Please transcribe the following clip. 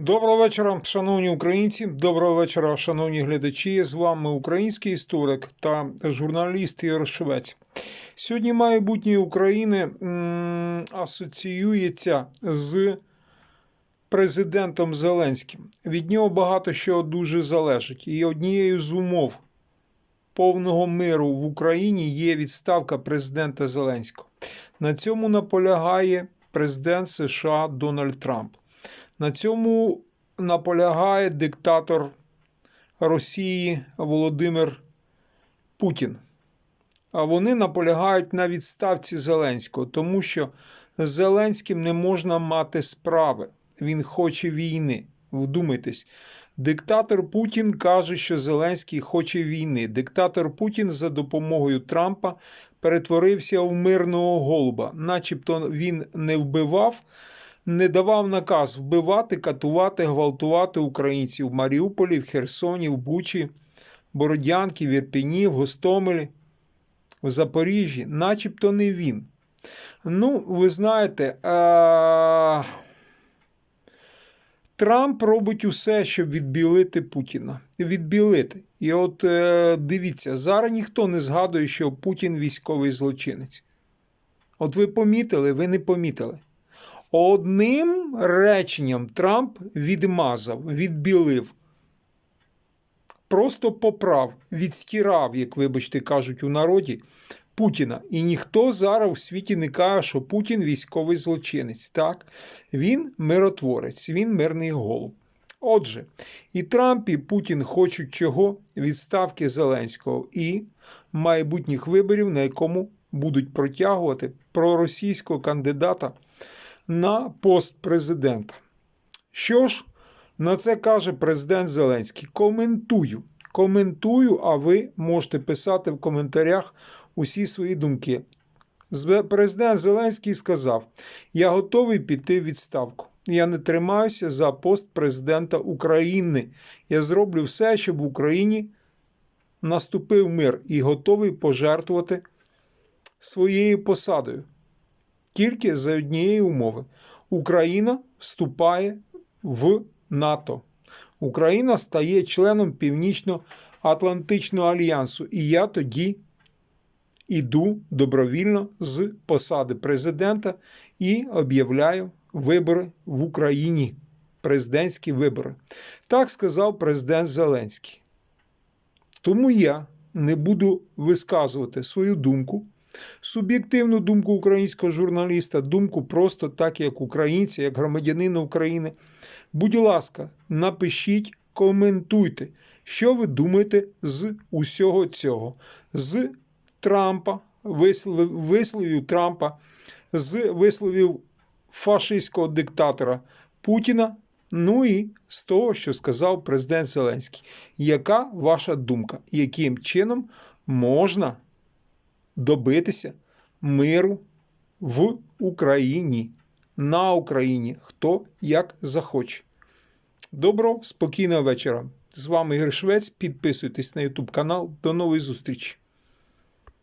Доброго вечора, шановні українці. Доброго вечора, шановні глядачі. З вами український історик та журналіст Ігор Швець. Сьогодні майбутнє України асоціюється з президентом Зеленським. Від нього багато що дуже залежить. І однією з умов повного миру в Україні є відставка президента Зеленського. На цьому наполягає президент США Дональд Трамп. На цьому наполягає диктатор Росії Володимир Путін. А вони наполягають на відставці Зеленського, тому що з Зеленським не можна мати справи. Він хоче війни. Вдумайтесь. Диктатор Путін каже, що Зеленський хоче війни. Диктатор Путін за допомогою Трампа перетворився в мирного голуба, начебто він не вбивав не давав наказ вбивати, катувати, гвалтувати українців в Маріуполі, в Херсоні, в Бучі, Бородянки, в Ірпіні, в Гостомелі, в Запоріжжі, начебто не він. Ну, ви знаєте, а... Трамп робить усе, щоб відбілити Путіна. Відбілити. І от е, дивіться, зараз ніхто не згадує, що Путін військовий злочинець. От ви помітили, ви не помітили. Одним реченням Трамп відмазав, відбілив, просто поправ, відстірав, як вибачте, кажуть у народі, Путіна. І ніхто зараз у світі не каже, що Путін військовий злочинець. Так, він миротворець, він мирний голуб. Отже, і Трамп, і Путін хочуть чого? Відставки Зеленського і майбутніх виборів, на якому будуть протягувати проросійського кандидата на пост президента. Що ж, на це каже президент Зеленський. Коментую. Коментую, а ви можете писати в коментарях усі свої думки. Президент Зеленський сказав: Я готовий піти в відставку. Я не тримаюся за пост президента України. Я зроблю все, щоб в Україні наступив мир і готовий пожертвувати своєю посадою. Тільки за однієї умови. Україна вступає в НАТО. Україна стає членом Північно-Атлантичного альянсу. І я тоді іду добровільно з посади президента і об'являю вибори в Україні. Президентські вибори. Так сказав президент Зеленський. Тому я не буду висказувати свою думку суб'єктивну думку українського журналіста, думку просто так, як українця, як громадянина України. Будь ласка, напишіть, коментуйте, що ви думаєте з усього цього, з Трампа, висловів, висловів Трампа, з висловів фашистського диктатора Путіна. Ну і з того, що сказав президент Зеленський. Яка ваша думка? Яким чином можна добитися миру в Україні, на Україні, хто як захоче. Доброго, спокійного вечора. З вами Ігор Швець. Підписуйтесь на YouTube канал. До нової зустрічі!